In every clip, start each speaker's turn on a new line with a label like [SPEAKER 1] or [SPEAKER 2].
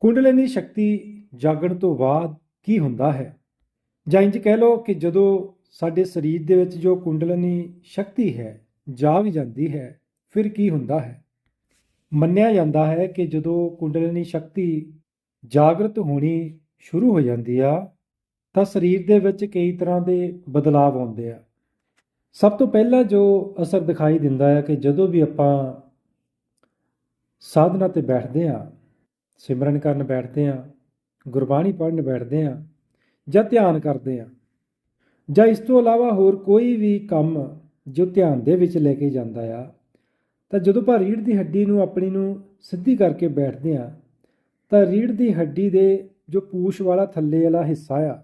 [SPEAKER 1] ਕੁੰਡਲਿਨੀ ਸ਼ਕਤੀ ਜਾਗਣ ਤੋਂ ਬਾਅਦ ਕੀ ਹੁੰਦਾ ਹੈ? ਜਾਂ ਇੰਜ ਕਹਿ ਲਓ ਕਿ ਜਦੋਂ ਸਾਡੇ ਸਰੀਰ ਦੇ ਵਿੱਚ ਜੋ ਕੁੰਡਲਿਨੀ ਸ਼ਕਤੀ ਹੈ ਜਾਗ ਜਾਂਦੀ ਹੈ, ਫਿਰ ਕੀ ਹੁੰਦਾ ਹੈ? ਮੰਨਿਆ ਜਾਂਦਾ ਹੈ ਕਿ ਜਦੋਂ ਕੁੰਡਲਿਨੀ ਸ਼ਕਤੀ ਜਾਗਰਤ ਹੋਣੀ ਸ਼ੁਰੂ ਹੋ ਜਾਂਦੀ ਆ, ਤਾਂ ਸਰੀਰ ਦੇ ਵਿੱਚ ਕਈ ਤਰ੍ਹਾਂ ਦੇ ਬਦਲਾਅ ਆਉਂਦੇ ਆ। ਸਭ ਤੋਂ ਪਹਿਲਾਂ ਜੋ ਅਸਰ ਦਿਖਾਈ ਦਿੰਦਾ ਹੈ ਕਿ ਜਦੋਂ ਵੀ ਆਪਾਂ ਸਾਧਨਾ ਤੇ ਬੈਠਦੇ ਆ ਸਿਮਰਨ ਕਰਨ ਬੈਠਦੇ ਆ ਗੁਰਬਾਣੀ ਪੜ੍ਹਨ ਬੈਠਦੇ ਆ ਜਾਂ ਧਿਆਨ ਕਰਦੇ ਆ ਜਾਂ ਇਸ ਤੋਂ ਇਲਾਵਾ ਹੋਰ ਕੋਈ ਵੀ ਕੰਮ ਜੋ ਧਿਆਨ ਦੇ ਵਿੱਚ ਲੈ ਕੇ ਜਾਂਦਾ ਆ, ਤਾਂ ਜਦੋਂ ਆਪਾਂ ਰੀੜ ਦੀ ਹੱਡੀ ਨੂੰ ਆਪਣੀ ਨੂੰ ਸਿੱਧੀ ਕਰਕੇ ਬੈਠਦੇ ਆ ਤਾਂ ਰੀੜ ਦੀ ਹੱਡੀ ਦੇ ਜੋ ਪੂਛ ਵਾਲਾ ਥੱਲੇ ਵਾਲਾ ਹਿੱਸਾ ਆ,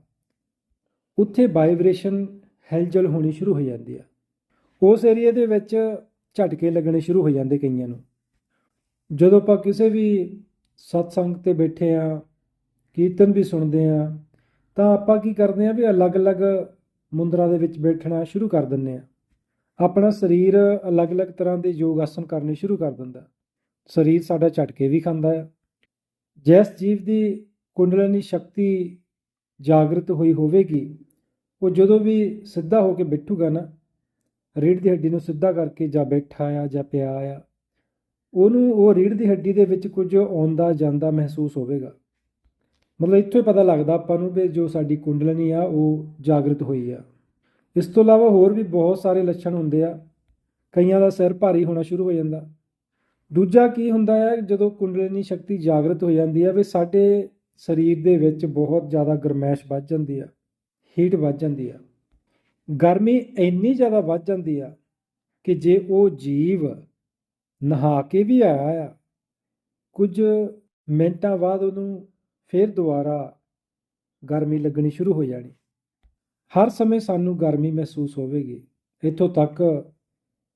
[SPEAKER 1] ਉੱਥੇ ਵਾਈਬ੍ਰੇਸ਼ਨ ਹਿਲਜੁਲ ਹੋਣੀ ਸ਼ੁਰੂ ਹੋ ਜਾਂਦੀ ਆ। ਉਸ ਏਰੀਆ ਦੇ ਵਿੱਚ ਝਟਕੇ ਲੱਗਣੇ ਸ਼ੁਰੂ ਹੋ ਜਾਂਦੇ ਕਈਆਂ ਨੂੰ। ਜਦੋਂ ਆਪਾਂ ਕਿਸੇ ਵੀ ਸਤਸੰਗ ਤੇ ਬੈਠੇ ਆ, ਕੀਰਤਨ ਵੀ ਸੁਣਦੇ ਆ, ਤਾਂ ਆਪਾਂ ਕੀ ਕਰਦੇ ਆ ਵੀ ਅਲੱਗ-ਅਲੱਗ ਮੁੰਦਰਾ ਦੇ ਵਿੱਚ ਬੈਠਣਾ ਸ਼ੁਰੂ ਕਰ ਦਿੰਨੇ ਆ। ਆਪਣਾ ਸਰੀਰ ਅਲੱਗ-ਅਲੱਗ ਤਰ੍ਹਾਂ ਦੇ ਯੋਗ ਆਸਨ ਕਰਨੇ ਸ਼ੁਰੂ ਕਰ ਦਿੰਦਾ। ਸਰੀਰ ਸਾਡਾ ਝਟਕੇ ਵੀ ਖਾਂਦਾ ਆ ਜਿਸ ਜੀਵ ਦੀ ਕੁੰਡਲਨੀ ਸ਼ਕਤੀ ਜਾਗਰਤ ਹੋਈ ਹੋਵੇਗੀ, ਉਹ ਜਦੋਂ ਵੀ ਸਿੱਧਾ ਹੋ ਕੇ ਬੈਠੂਗਾ ਨਾ ਰੀੜ ਦੀ ਹੱਡੀ ਨੂੰ ਸਿੱਧਾ ਕਰਕੇ ਜਾਂ ਬੈਠਾ ਆ ਜਾਂ ਪਿਆ ਆ ਉਹਨੂੰ ਉਹ ਰੀੜ ਦੀ ਹੱਡੀ ਦੇ ਵਿੱਚ ਕੁਝ ਆਉਂਦਾ ਜਾਂਦਾ ਮਹਿਸੂਸ ਹੋਵੇਗਾ। ਮਤਲਬ ਇੱਥੋਂ ਹੀ ਪਤਾ ਲੱਗਦਾ ਆਪਾਂ ਨੂੰ ਵੀ ਜੋ ਸਾਡੀ ਕੁੰਡਲਨੀ ਆ, ਉਹ ਜਾਗਰਤ ਹੋਈ ਆ। ਇਸ ਤੋਂ ਇਲਾਵਾ ਹੋਰ ਵੀ ਬਹੁਤ ਸਾਰੇ ਲੱਛਣ ਹੁੰਦੇ ਆ। ਕਈਆਂ ਦਾ ਸਿਰ ਭਾਰੀ ਹੋਣਾ ਸ਼ੁਰੂ ਹੋ ਜਾਂਦਾ। ਦੂਜਾ ਕੀ ਹੁੰਦਾ ਹੈ, ਜਦੋਂ ਕੁੰਡਲਨੀ ਸ਼ਕਤੀ ਜਾਗਰਤ ਹੋ ਜਾਂਦੀ ਹੈ ਵੀ ਸਾਡੇ ਸਰੀਰ ਦੇ ਵਿੱਚ ਬਹੁਤ ਜ਼ਿਆਦਾ ਗਰਮੈਸ਼ ਵੱਧ ਜਾਂਦੀ ਆ ਹੀਟ ਵੱਧ ਜਾਂਦੀ ਆ। ਗਰਮੀ ਇੰਨੀ ਜ਼ਿਆਦਾ ਵੱਧ ਜਾਂਦੀ ਆ ਕਿ ਜੇ ਉਹ ਜੀਵ ਨਹਾ ਕੇ ਵੀ ਆਇਆ ਆ। ਕੁਝ ਮਿੰਟਾਂ ਬਾਅਦ ਉਹਨੂੰ ਫਿਰ ਦੁਬਾਰਾ ਗਰਮੀ ਲੱਗਣੀ ਸ਼ੁਰੂ ਹੋ ਜਾਣੀ। ਹਰ ਸਮੇਂ ਸਾਨੂੰ ਗਰਮੀ ਮਹਿਸੂਸ ਹੋਵੇਗੀ। ਇੱਥੋਂ ਤੱਕ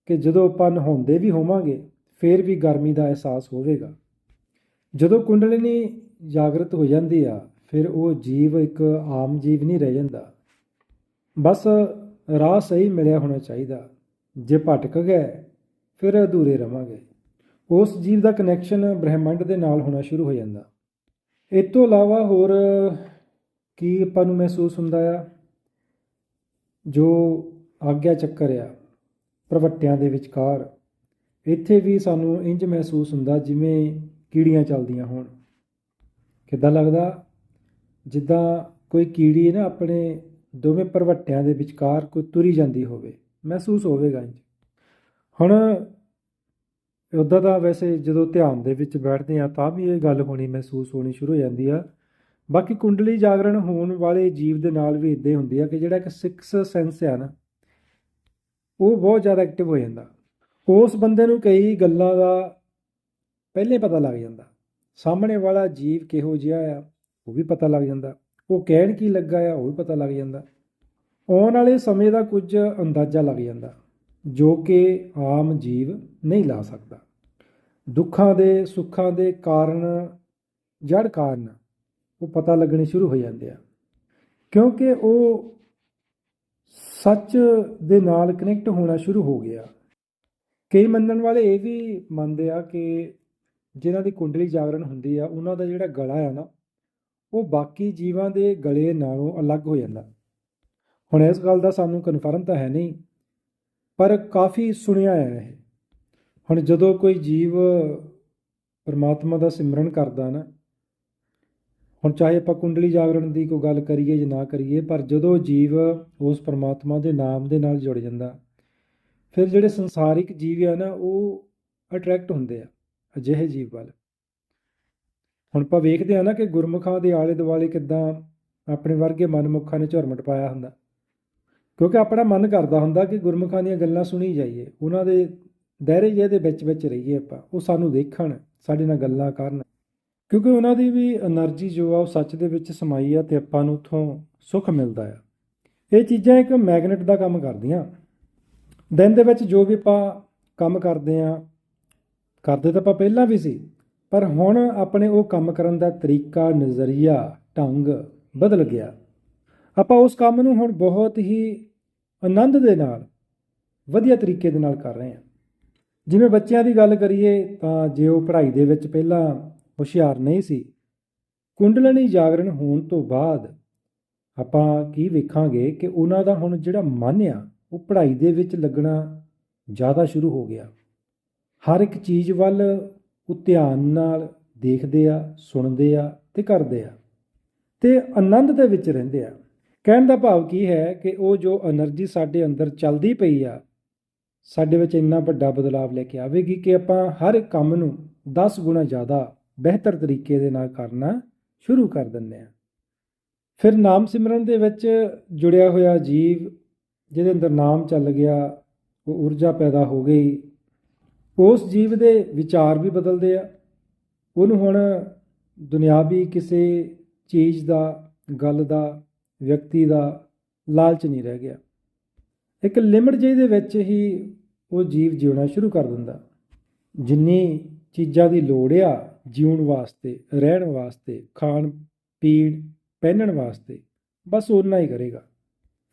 [SPEAKER 1] ਕਿ ਜਦੋਂ ਆਪਾਂ ਨਹਾਉਂਦੇ ਵੀ ਹੋਵਾਂਗੇ, ਫਿਰ ਵੀ ਗਰਮੀ ਦਾ ਅਹਿਸਾਸ ਹੋਵੇਗਾ। ਜਦੋਂ ਕੁੰਡਲਿਨੀ ਜਾਗਰਤ ਹੋ ਜਾਂਦੀ ਆ, ਫਿਰ ਉਹ ਜੀਵ ਇੱਕ ਆਮ ਜੀਵ ਨਹੀਂ ਰਹਿ ਜਾਂਦਾ। ਬਸ ਰਾਹ ਸਹੀ ਮਿਲਿਆ ਹੋਣਾ ਚਾਹੀਦਾ। ਜੇ ਭਟਕ ਗਏ ਫਿਰ ਅਧੂਰੇ ਰਵਾਂਗੇ। ਉਸ ਜੀਵ ਦਾ ਕਨੈਕਸ਼ਨ ਬ੍ਰਹਿਮੰਡ ਦੇ ਨਾਲ ਹੋਣਾ ਸ਼ੁਰੂ ਹੋ ਜਾਂਦਾ। ਇਸ ਤੋਂ ਇਲਾਵਾ ਹੋਰ ਕੀ ਆਪਾਂ ਨੂੰ ਮਹਿਸੂਸ ਹੁੰਦਾ ਆ? ਜੋ ਆਗਿਆ ਚੱਕਰ ਆ ਪ੍ਰਵੱਟਿਆਂ ਦੇ ਵਿਚਕਾਰ, ਇੱਥੇ ਵੀ ਸਾਨੂੰ ਇੰਜ ਮਹਿਸੂਸ ਹੁੰਦਾ ਜਿਵੇਂ ਕੀੜੀਆਂ ਚੱਲਦੀਆਂ ਹੋਣ। ਕਿੱਦਾਂ ਲੱਗਦਾ? ਜਿੱਦਾਂ ਕੋਈ ਕੀੜੀ ਨਾ ਆਪਣੇ ਦੋਵੇਂ ਪ੍ਰਵਟਿਆਂ ਦੇ ਵਿਚਕਾਰ ਕੋਈ ਤੁਰੀ ਜਾਂਦੀ ਹੋਵੇ, ਮਹਿਸੂਸ ਹੋਵੇਗਾ ਇੰਜ ਹੁਣ ਉੱਦਾਂ ਦਾ ਵੈਸੇ ਜਦੋਂ ਧਿਆਨ ਦੇ ਵਿੱਚ ਬੈਠਦੇ ਆ ਤਾਂ ਵੀ ਇਹ ਗੱਲ ਹੋਣੀ ਮਹਿਸੂਸ ਹੋਣੀ ਸ਼ੁਰੂ ਹੋ ਜਾਂਦੀ ਆ। ਬਾਕੀ ਕੁੰਡਲੀ ਜਾਗਰਣ ਹੋਣ ਵਾਲੇ ਜੀਵ ਦੇ ਨਾਲ ਵੀ ਇਦਾਂ ਹੁੰਦੀ ਆ ਕਿ ਜਿਹੜਾ ਇੱਕ ਸਿਕਸ ਸੈਂਸ ਆ ਨਾ, ਉਹ ਬਹੁਤ ਜ਼ਿਆਦਾ ਐਕਟਿਵ ਹੋ ਜਾਂਦਾ। ਉਸ ਬੰਦੇ ਨੂੰ ਕਈ ਗੱਲਾਂ ਦਾ ਪਹਿਲੇ ਪਤਾ ਲੱਗ ਜਾਂਦਾ। ਸਾਹਮਣੇ ਵਾਲਾ ਜੀਵ ਕਿਹੋ ਜਿਹਾ ਆ, ਉਹ ਵੀ ਪਤਾ ਲੱਗ ਜਾਂਦਾ। ਉਹ ਕਹਿਣ ਕੀ ਲੱਗਾ ਆ, ਉਹ ਵੀ ਪਤਾ ਲੱਗ ਜਾਂਦਾ। ਆਉਣ ਵਾਲੇ ਸਮੇਂ ਦਾ ਕੁਝ ਅੰਦਾਜ਼ਾ ਲੱਗ ਜਾਂਦਾ। ਜੋ ਕਿ ਆਮ ਜੀਵ ਨਹੀਂ ਲਾ ਸਕਦਾ। ਦੁੱਖਾਂ ਦੇ, ਸੁੱਖਾਂ ਦੇ ਕਾਰਨ, ਜੜ ਕਾਰਨ ਉਹ ਪਤਾ ਲੱਗਣੇ ਸ਼ੁਰੂ ਹੋ ਜਾਂਦੇ ਆ। ਕਿਉਂਕਿ ਉਹ ਸੱਚ ਦੇ ਨਾਲ ਕਨੈਕਟ ਹੋਣਾ ਸ਼ੁਰੂ ਹੋ ਗਿਆ। ਕਈ ਮੰਨਣ ਵਾਲੇ ਇਹ ਵੀ ਮੰਨਦੇ ਆ ਕਿ ਜਿਨ੍ਹਾਂ ਦੀ ਕੁੰਡਲੀ ਜਾਗਰਣ ਹੁੰਦੀ ਆ, ਉਹਨਾਂ ਦਾ ਜਿਹੜਾ ਗਲਾ ਆ ਨਾ, ਉਹ ਬਾਕੀ ਜੀਵਾਂ ਦੇ ਗਲੇ ਨਾਲੋਂ ਅਲੱਗ ਹੋ ਜਾਂਦਾ। ਹੁਣ ਇਸ ਗੱਲ ਦਾ ਸਾਨੂੰ ਕਨਫਰਮ ਤਾਂ ਹੈ ਨਹੀਂ ਪਰ ਕਾਫੀ ਸੁਣਿਆ ਆ ਇਹ। ਹੁਣ ਜਦੋਂ ਕੋਈ ਜੀਵ ਪਰਮਾਤਮਾ ਦਾ ਸਿਮਰਨ ਕਰਦਾ ਨਾ, ਹੁਣ ਚਾਹੇ ਆਪਾਂ ਕੁੰਡਲੀ ਜਾਗਰਣ ਦੀ ਕੋਈ ਗੱਲ ਕਰੀਏ ਜਾਂ ਨਾ ਕਰੀਏ, ਪਰ ਜਦੋਂ ਜੀਵ ਉਸ ਪਰਮਾਤਮਾ ਦੇ ਨਾਮ ਦੇ ਨਾਲ ਜੁੜ ਜਾਂਦਾ, ਫਿਰ ਜਿਹੜੇ ਸੰਸਾਰਿਕ ਜੀਵ ਆ ਨਾ, ਉਹ ਅਟਰੈਕਟ ਹੁੰਦੇ ਆ ਅਜਿਹੇ ਜੀਵ ਵੱਲ। ਹੁਣ ਆਪਾਂ ਵੇਖਦੇ ਆ ਨਾ ਕਿ ਗੁਰਮੁਖਾਂ ਦੇ ਆਲੇ ਦੁਆਲੇ ਕਿੱਦਾਂ ਆਪਣੇ ਵਰਗੇ ਮਨਮੁੱਖਾਂ ਨੇ ਝੁਰਮਟ ਪਾਇਆ ਹੁੰਦਾ। ਕਿਉਂਕਿ ਆਪਣਾ ਮਨ ਕਰਦਾ ਹੁੰਦਾ ਕਿ ਗੁਰਮੁਖਾਂ ਦੀਆਂ ਗੱਲਾਂ ਸੁਣੀ ਜਾਈਏ, ਉਹਨਾਂ ਦੇ ਦਾਇਰੇ ਜਿਹੇ ਦੇ ਵਿੱਚ ਵਿੱਚ ਰਹੀਏ ਆਪਾਂ, ਉਹ ਸਾਨੂੰ ਦੇਖਣ, ਸਾਡੇ ਨਾਲ ਗੱਲਾਂ ਕਰਨ। ਕਿਉਂਕਿ ਉਹਨਾਂ ਦੀ ਵੀ એનર્ਜੀ ਜੋ ਆ, ਉਹ ਸੱਚ ਦੇ ਵਿੱਚ ਸਮਾਈ ਆ ਤੇ ਆਪਾਂ ਨੂੰ ਉਥੋਂ ਸੁੱਖ ਮਿਲਦਾ ਆ। ਇਹ ਚੀਜ਼ਾਂ ਇੱਕ ਮੈਗਨੇਟ ਦਾ ਕੰਮ ਕਰਦੀਆਂ। ਦਿਨ ਦੇ ਵਿੱਚ ਜੋ ਵੀ ਆਪਾਂ ਕੰਮ ਕਰਦੇ ਆ, ਕਰਦੇ ਤਾਂ ਆਪਾਂ ਪਹਿਲਾਂ ਵੀ ਸੀ, ਪਰ ਹੁਣ ਆਪਣੇ ਉਹ ਕੰਮ ਕਰਨ ਦਾ ਤਰੀਕਾ, ਨਜ਼ਰੀਆ, ਢੰਗ ਬਦਲ ਗਿਆ। ਆਪਾਂ ਉਸ ਕੰਮ ਨੂੰ ਹੁਣ ਬਹੁਤ ਹੀ ਆਨੰਦ ਦੇ ਨਾਲ, ਵਧੀਆ ਤਰੀਕੇ ਦੇ ਨਾਲ ਕਰ ਰਹੇ ਹਾਂ। ਜਿਵੇਂ ਬੱਚਿਆਂ ਦੀ ਗੱਲ ਕਰੀਏ ਤਾਂ ਜੇ ਉਹ ਪੜ੍ਹਾਈ ਦੇ ਵਿੱਚ ਪਹਿਲਾਂ ਹੁਸ਼ਿਆਰ ਨਹੀਂ ਸੀ ਕੁੰਡਲਨੀ ਜਾਗਰਣ ਹੋਣ ਤੋਂ ਬਾਅਦ ਆਪਾਂ ਕੀ ਵੇਖਾਂਗੇ ਕਿ ਉਹਨਾਂ ਦਾ ਹੁਣ ਜਿਹੜਾ ਮਨ ਆ, ਉਹ ਪੜ੍ਹਾਈ ਦੇ ਵਿੱਚ ਲੱਗਣਾ ਜ਼ਿਆਦਾ ਸ਼ੁਰੂ ਹੋ ਗਿਆ। ਹਰ ਇੱਕ ਚੀਜ਼ ਵੱਲ ਉਹ ਧਿਆਨ ਨਾਲ ਦੇਖਦੇ ਆ, ਸੁਣਦੇ ਆ ਤੇ ਕਰਦੇ ਆ ਤੇ ਆਨੰਦ ਦੇ ਵਿੱਚ ਰਹਿੰਦੇ ਆ। ਕਹਿਣ ਦਾ ਭਾਵ ਕੀ ਹੈ ਕਿ ਉਹ ਜੋ એનર્ਜੀ ਸਾਡੇ ਅੰਦਰ ਚੱਲਦੀ ਪਈ ਆ, ਸਾਡੇ ਵਿੱਚ ਇੰਨਾ ਵੱਡਾ ਬਦਲਾਅ ਲੈ ਕੇ ਆਵੇਗੀ ਕਿ ਆਪਾਂ ਹਰ ਇੱਕ ਕੰਮ ਨੂੰ 10 ਗੁਣਾ ਜ਼ਿਆਦਾ ਬਿਹਤਰ ਤਰੀਕੇ ਦੇ ਨਾਲ ਕਰਨਾ ਸ਼ੁਰੂ ਕਰ ਦਿੰਦੇ ਆ ਫਿਰ ਨਾਮ ਸਿਮਰਨ ਦੇ ਵਿੱਚ ਜੁੜਿਆ ਹੋਇਆ ਜੀਵ, ਜਿਹਦੇ ਅੰਦਰ ਨਾਮ ਚੱਲ ਗਿਆ, ਉਹ ਊਰਜਾ ਪੈਦਾ ਹੋ ਗਈ, ਉਸ ਜੀਵ ਦੇ ਵਿਚਾਰ ਵੀ ਬਦਲਦੇ ਆ। ਉਹਨੂੰ ਹੁਣ ਦੁਨਿਆਵੀ ਕਿਸੇ ਚੀਜ਼ ਦਾ, ਗੱਲ ਦਾ ਵਿਅਕਤੀ ਦਾ ਲਾਲਚ ਨਹੀਂ ਰਹਿ ਗਿਆ। ਇੱਕ ਲਿਮਟ ਜਿਹੀ ਦੇ ਵਿੱਚ ਹੀ ਉਹ ਜੀਵ ਜਿਉਣਾ ਸ਼ੁਰੂ ਕਰ ਦਿੰਦਾ। ਜਿੰਨੀ ਚੀਜ਼ਾਂ ਦੀ ਲੋੜ ਆ ਜਿਉਣ ਵਾਸਤੇ, ਰਹਿਣ ਵਾਸਤੇ, ਖਾਣ, ਪੀਣ, ਪਹਿਨਣ ਵਾਸਤੇ, ਬਸ ਓਨਾ ਹੀ ਕਰੇਗਾ।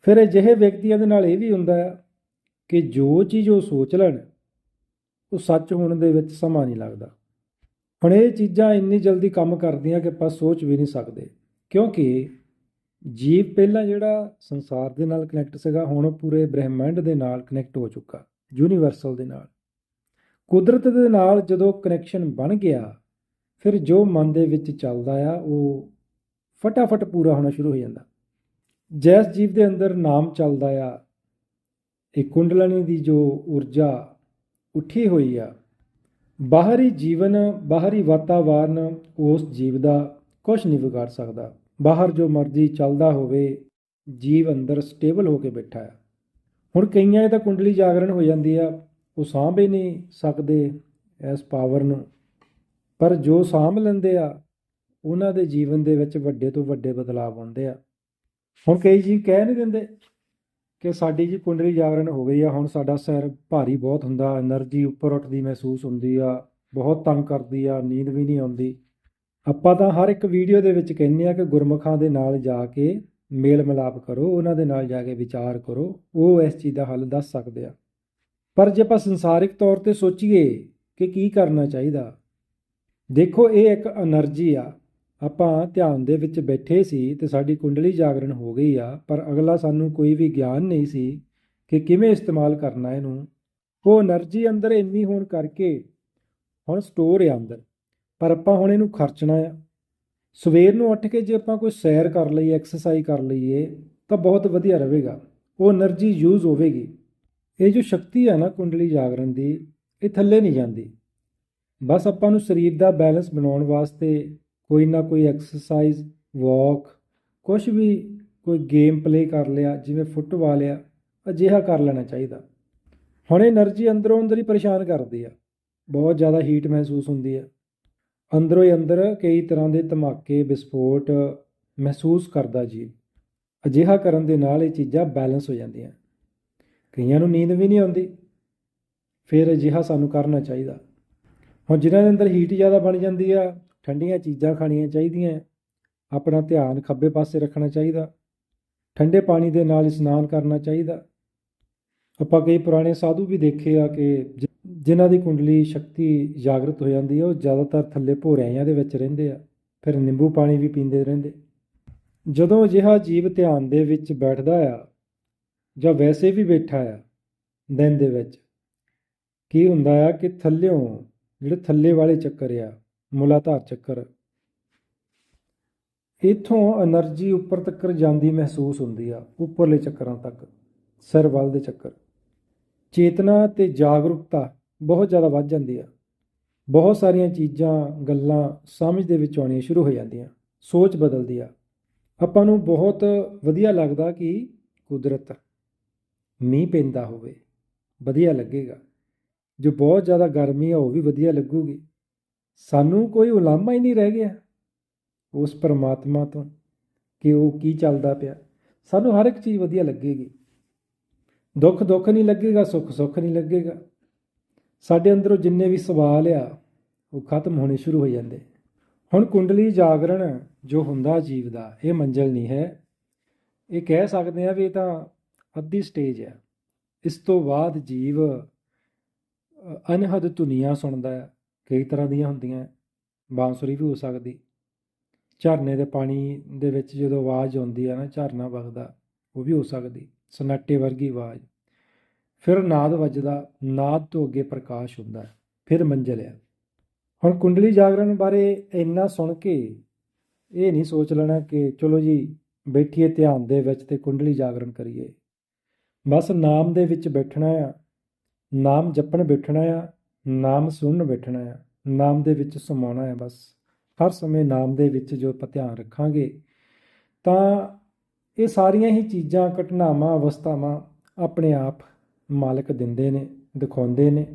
[SPEAKER 1] ਫਿਰ ਅਜਿਹੇ ਵਿਅਕਤੀਆਂ ਦੇ ਨਾਲ ਇਹ ਵੀ ਹੁੰਦਾ ਆ ਕਿ ਜੋ ਚੀਜ਼ ਉਹ ਸੋਚ ਲੈਣ, ਉਹ ਸੱਚ ਹੋਣ ਦੇ ਵਿੱਚ ਸਮਾਂ ਨਹੀਂ ਲੱਗਦਾ। ਹੁਣ ਇਹ ਚੀਜ਼ਾਂ ਇੰਨੀ ਜਲਦੀ ਕੰਮ ਕਰਦੀਆਂ ਕਿ ਆਪਾਂ ਸੋਚ ਵੀ ਨਹੀਂ ਸਕਦੇ। ਕਿਉਂਕਿ ਜੀਵ ਪਹਿਲਾਂ ਜਿਹੜਾ ਸੰਸਾਰ ਦੇ ਨਾਲ ਕਨੈਕਟ ਸੀਗਾ, ਹੁਣ ਪੂਰੇ ਬ੍ਰਹਿਮੰਡ ਦੇ ਨਾਲ ਕਨੈਕਟ ਹੋ ਚੁੱਕਾ ਯੂਨੀਵਰਸਲ ਦੇ ਨਾਲ। ਕੁਦਰਤ ਦੇ ਨਾਲ ਜਦੋਂ ਕਨੈਕਸ਼ਨ ਬਣ ਗਿਆ, ਫਿਰ ਜੋ ਮਨ ਦੇ ਵਿੱਚ ਚੱਲਦਾ ਆ, ਉਹ ਫਟਾਫਟ ਪੂਰਾ ਹੋਣਾ ਸ਼ੁਰੂ ਹੋ ਜਾਂਦਾ। ਜੈਸ ਜੀਵ ਦੇ ਅੰਦਰ ਨਾਮ ਚੱਲਦਾ ਆ, ਇਹ ਕੁੰਡਲਨੀ ਦੀ ਜੋ ਊਰਜਾ ਉੱਠੀ ਹੋਈ ਆ, ਬਾਹਰੀ ਜੀਵਨ, ਬਾਹਰੀ ਵਾਤਾਵਰਨ ਉਸ ਜੀਵ ਦਾ ਕੁਝ ਨਹੀਂ ਵਿਗਾੜ ਸਕਦਾ। ਬਾਹਰ ਜੋ ਮਰਜ਼ੀ ਚੱਲਦਾ ਹੋਵੇ, ਜੀਵ ਅੰਦਰ ਸਟੇਬਲ ਹੋ ਕੇ ਬੈਠਾ ਹੈ। ਹੁਣ ਕਈਆਂ ਇਹ ਤਾਂ ਕੁੰਡਲੀ ਜਾਗਰਣ ਹੋ ਜਾਂਦੀ ਆ, ਉਹ ਸਾਂਭ ਹੀ ਨਹੀਂ ਸਕਦੇ ਇਸ ਪਾਵਰ ਨੂੰ। ਪਰ ਜੋ ਸਾਂਭ ਲੈਂਦੇ ਆ, ਉਹਨਾਂ ਦੇ ਜੀਵਨ ਦੇ ਵਿੱਚ ਵੱਡੇ ਤੋਂ ਵੱਡੇ ਬਦਲਾਅ ਆਉਂਦੇ ਆ। ਹੁਣ ਕਈ ਜੀ ਕਹਿ ਨਹੀਂ ਦਿੰਦੇ ਕਿ ਸਾਡੀ ਜੀ ਕੁੰਡਲੀ ਜਾਗਰਣ ਹੋ ਗਈ ਆ, ਹੁਣ ਸਾਡਾ ਸਿਰ ਭਾਰੀ ਬਹੁਤ ਹੁੰਦਾ એનર્ਜੀ ਉੱਪਰ ਉੱਠਦੀ ਮਹਿਸੂਸ ਹੁੰਦੀ ਆ, ਬਹੁਤ ਤੰਗ ਕਰਦੀ ਆ, ਨੀਂਦ ਵੀ ਨਹੀਂ ਆਉਂਦੀ। ਆਪਾਂ ਤਾਂ ਹਰ ਇੱਕ ਵੀਡੀਓ ਦੇ ਵਿੱਚ ਕਹਿੰਦੇ ਆ ਕਿ ਗੁਰਮਖਾਂ ਦੇ ਨਾਲ ਜਾ ਕੇ ਮੇਲ ਮਿਲਾਪ ਕਰੋ, ਉਹਨਾਂ ਦੇ ਨਾਲ ਜਾ ਕੇ ਵਿਚਾਰ ਕਰੋ, ਉਹ ਇਸ ਚੀਜ਼ ਦਾ ਹੱਲ ਦੱਸ ਸਕਦੇ ਆ। ਪਰ ਜੇ ਆਪਾਂ ਸੰਸਾਰਿਕ ਤੌਰ ਤੇ ਸੋਚੀਏ ਕਿ ਕੀ ਕਰਨਾ ਚਾਹੀਦਾ, ਦੇਖੋ ਇਹ ਇੱਕ એનર્ਜੀ ਆ। ਆਪਾਂ ਧਿਆਨ ਦੇ ਵਿੱਚ ਬੈਠੇ ਸੀ ਤੇ ਸਾਡੀ ਕੁੰਡਲੀ ਜਾਗਰਣ ਹੋ ਗਈ ਆ, ਪਰ ਅਗਲਾ ਸਾਨੂੰ ਕੋਈ ਵੀ ਗਿਆਨ ਨਹੀਂ ਸੀ ਕਿ ਕਿਵੇਂ ਇਸਤੇਮਾਲ ਕਰਨਾ ਇਹਨੂੰ। ਉਹ એનર્ਜੀ ਅੰਦਰ ਇੰਨੀ ਹੋਣ ਕਰਕੇ, ਹੁਣ ਸਟੋਰ ਹੈ ਅੰਦਰ। ਪਰ ਆਪਾਂ ਹੁਣ ਇਹਨੂੰ ਖਰਚਣਾ ਆ। ਸਵੇਰ ਨੂੰ ਉੱਠ ਕੇ ਜੇ ਆਪਾਂ ਕੋਈ ਸੈਰ ਕਰ ਲਈ ਐਕਸਰਸਾਈਜ਼ ਕਰ ਲਈਏ, ਤਾਂ ਬਹੁਤ ਵਧੀਆ ਰਹੇਗਾ। ਉਹ એનર્ਜੀ ਯੂਜ਼ ਹੋਵੇਗੀ। ਇਹ ਜੋ ਸ਼ਕਤੀ ਹੈ ਨਾ ਕੁੰਡਲੀ ਜਾਗਰਣ ਦੀ, ਇਹ ਥੱਲੇ ਨਹੀਂ ਜਾਂਦੀ। ਬਸ ਆਪਾਂ ਨੂੰ ਸਰੀਰ ਦਾ ਬੈਲੈਂਸ ਬਣਾਉਣ ਵਾਸਤੇ ਕੋਈ ਨਾ ਕੋਈ ਐਕਸਰਸਾਈਜ਼ ਵਾਕ ਕੁਝ ਵੀ ਕੋਈ ਗੇਮ ਪਲੇ ਕਰ ਲਿਆ, ਜਿਵੇਂ ਫੁੱਟਬਾਲ ਆ, ਅਜਿਹਾ ਕਰ ਲੈਣਾ ਚਾਹੀਦਾ। ਹੁਣ ਇਹ એનર્ਜੀ ਅੰਦਰੋਂ ਅੰਦਰ ਹੀ ਪਰੇਸ਼ਾਨ ਕਰਦੀ ਆ। ਬਹੁਤ ਜ਼ਿਆਦਾ ਹੀਟ ਮਹਿਸੂਸ ਹੁੰਦੀ ਆ। ਅੰਦਰੋਂ ਹੀ ਅੰਦਰ ਕਈ ਤਰ੍ਹਾਂ ਦੇ ਧਮਾਕੇ, ਵਿਸਫੋਟ ਮਹਿਸੂਸ ਕਰਦਾ ਜੀ। ਅਜਿਹਾ ਕਰਨ ਦੇ ਨਾਲ ਇਹ ਚੀਜ਼ਾਂ ਬੈਲੈਂਸ ਹੋ ਜਾਂਦੀਆਂ। ਕਈਆਂ ਨੂੰ ਨੀਂਦ ਵੀ ਨਹੀਂ ਆਉਂਦੀ। ਫਿਰ ਅਜਿਹਾ ਸਾਨੂੰ ਕਰਨਾ ਚਾਹੀਦਾ। ਹੁਣ ਜਿਨ੍ਹਾਂ ਦੇ ਅੰਦਰ ਹੀਟ ਜ਼ਿਆਦਾ ਬਣ ਜਾਂਦੀ ਆ, ਠੰਡੀਆਂ ਚੀਜ਼ਾਂ ਖਾਣੀਆਂ ਚਾਹੀਦੀਆਂ, ਆਪਣਾ ਧਿਆਨ ਖੱਬੇ ਪਾਸੇ ਰੱਖਣਾ ਚਾਹੀਦਾ। ਠੰਡੇ ਪਾਣੀ ਦੇ ਨਾਲ ਇਸ਼ਨਾਨ ਕਰਨਾ ਚਾਹੀਦਾ। ਆਪਾਂ ਕਈ ਪੁਰਾਣੇ ਸਾਧੂ ਵੀ ਦੇਖੇ ਆ ਕਿ ਜਿਨ੍ਹਾਂ ਦੀ ਕੁੰਡਲੀ ਸ਼ਕਤੀ ਜਾਗਰਤ ਹੋ ਜਾਂਦੀ ਹੈ, ਉਹ ਜ਼ਿਆਦਾਤਰ ਥੱਲੇ ਭੋਰਿਆਂ ਦੇ ਵਿੱਚ ਰਹਿੰਦੇ ਆ, ਫਿਰ ਨਿੰਬੂ ਪਾਣੀ ਵੀ ਪੀਂਦੇ ਰਹਿੰਦੇ। ਜਦੋਂ ਅਜਿਹਾ ਜੀਵ ਧਿਆਨ ਦੇ ਵਿੱਚ ਬੈਠਦਾ ਆ, ਜਾਂ ਵੈਸੇ ਵੀ ਬੈਠਾ ਆ, ਦਿਨ ਦੇ ਵਿੱਚ, ਕੀ ਹੁੰਦਾ ਆ ਕਿ ਥੱਲਿਓਂ, ਜਿਹੜੇ ਥੱਲੇ ਵਾਲੇ ਚੱਕਰ ਆ, ਮੁਲਾਧਾਰ ਚੱਕਰ, ਇਥੋਂ એનર્ਜੀ ਉੱਪਰ ਤੱਕ ਜਾਂਦੀ ਮਹਿਸੂਸ ਹੁੰਦੀ ਆ, ਉੱਪਰਲੇ ਚੱਕਰਾਂ ਤੱਕ, ਸਿਰ ਵੱਲ ਦੇ ਚੱਕਰ। ਚੇਤਨਾ ਤੇ ਜਾਗਰੂਕਤਾ ਬਹੁਤ ਜ਼ਿਆਦਾ ਵੱਧ ਜਾਂਦੀ ਆ। ਬਹੁਤ ਸਾਰੀਆਂ ਚੀਜ਼ਾਂ, ਗੱਲਾਂ ਸਮਝ ਦੇ ਵਿੱਚ ਆਉਣੀਆਂ ਸ਼ੁਰੂ ਹੋ ਜਾਂਦੀਆਂ। ਸੋਚ ਬਦਲਦੀ ਆ। ਆਪਾਂ ਨੂੰ ਬਹੁਤ ਵਧੀਆ ਲੱਗਦਾ ਕਿ ਕੁਦਰਤ ਮੀਂਹ ਪੈਂਦਾ ਹੋਵੇ, ਵਧੀਆ ਲੱਗੇਗਾ। ਜੋ ਬਹੁਤ ਜ਼ਿਆਦਾ ਗਰਮੀ ਆ, ਉਹ ਵੀ ਵਧੀਆ ਲੱਗੂਗੀ। ਸਾਨੂੰ ਕੋਈ ਉਲਾਮਾ ਹੀ ਨਹੀਂ ਰਹਿ ਗਿਆ ਉਸ ਪਰਮਾਤਮਾ ਤੋਂ ਕਿ ਉਹ ਕੀ ਚੱਲਦਾ ਪਿਆ। ਸਾਨੂੰ ਹਰ ਇੱਕ ਚੀਜ਼ ਵਧੀਆ ਲੱਗੇਗੀ। ਦੁੱਖ ਦੁੱਖ ਨਹੀਂ ਲੱਗੇਗਾ ਸੁੱਖ ਸੁੱਖ ਨਹੀਂ ਲੱਗੇਗਾ। ਸਾਡੇ ਅੰਦਰੋਂ ਜਿੰਨੇ ਵੀ ਸਵਾਲ ਆ ਉਹ ਖਤਮ ਹੋਣੇ ਸ਼ੁਰੂ ਹੋ ਜਾਂਦੇ। ਹੁਣ ਕੁੰਡਲੀ ਜਾਗਰਣ ਜੋ ਹੁੰਦਾ ਜੀਵ ਦਾ ਇਹ ਮੰਜ਼ਲ ਨਹੀਂ ਹੈ। ਇਹ ਕਹਿ ਸਕਦੇ ਆ ਵੀ ਇਹ ਤਾਂ ਅੱਧੀ ਸਟੇਜ ਹੈ ਇਸ ਤੋਂ ਬਾਅਦ ਜੀਵ ਅ, ਅਨਹਦ ਧੁਨੀਆਂ ਸੁਣਦਾ ਹੈ ਕਈ ਤਰ੍ਹਾਂ ਦੀਆਂ ਹੁੰਦੀਆਂ ਬਾਂਸੁਰੀ ਵੀ ਹੋ ਸਕਦੀ। ਝਰਨੇ ਦੇ ਪਾਣੀ ਦੇ ਵਿੱਚ ਜਦੋਂ ਆਵਾਜ਼ ਆਉਂਦੀ ਹੈ ਨਾ ਝਰਨਾ ਵਗਦਾ ਉਹ ਵੀ ਹੋ ਸਕਦੀ। ਸਨਾਟੇ ਵਰਗੀ ਆਵਾਜ਼। ਫਿਰ ਨਾਦ ਵੱਜਦਾ ਨਾਦ ਤੋਂ ਅੱਗੇ ਪ੍ਰਕਾਸ਼ ਹੁੰਦਾ ਹੈ, ਫਿਰ ਮੰਜ਼ਿਲ ਆ ਹੁਣ ਕੁੰਡਲੀ ਜਾਗਰਣ ਬਾਰੇ ਇੰਨਾ ਸੁਣ ਕੇ ਇਹ ਨਹੀਂ ਸੋਚ ਲੈਣਾ ਕਿ ਚਲੋ ਜੀ ਬੈਠੀਏ ਧਿਆਨ ਦੇ ਵਿੱਚ ਤੇ ਕੁੰਡਲੀ ਜਾਗਰਣ ਕਰੀਏ। ਬਸ ਨਾਮ ਦੇ ਵਿੱਚ ਬੈਠਣਾ ਆ ਨਾਮ ਜਪਣ ਬੈਠਣਾ ਆ ਨਾਮ ਸੁਣਨ ਬੈਠਣਾ ਆ ਨਾਮ ਦੇ ਵਿੱਚ ਸਮਾਉਣਾ ਹੈ ਬਸ। ਹਰ ਸਮੇਂ ਨਾਮ ਦੇ ਵਿੱਚ ਜੋ ਆਪਾਂ ਧਿਆਨ ਰੱਖਾਂਗੇ ਤਾਂ ਇਹ ਸਾਰੀਆਂ ਹੀ ਚੀਜ਼ਾਂ ਘਟਨਾਵਾਂ ਅਵਸਥਾਵਾਂ ਆਪਣੇ ਆਪ ਮਾਲਕ ਦਿੰਦੇ ਨੇ, ਦਿਖਾਉਂਦੇ ਨੇ।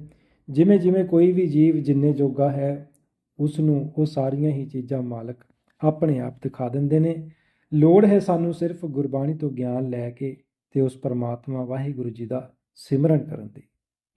[SPEAKER 1] ਜਿਵੇਂ ਜਿਵੇਂ ਕੋਈ ਵੀ ਜੀਵ ਜਿੰਨੇ ਜੋਗਾ ਹੈ ਉਸ ਨੂੰ ਉਹ ਸਾਰੀਆਂ ਹੀ ਚੀਜ਼ਾਂ ਮਾਲਕ ਆਪਣੇ ਆਪ ਦਿਖਾ ਦਿੰਦੇ ਨੇ। ਲੋੜ ਹੈ ਸਾਨੂੰ ਸਿਰਫ ਗੁਰਬਾਣੀ ਤੋਂ ਗਿਆਨ ਲੈ ਕੇ ਤੇ ਉਸ ਪਰਮਾਤਮਾ ਵਾਹਿਗੁਰੂ ਜੀ ਦਾ ਸਿਮਰਨ ਕਰਨ ਦੀ।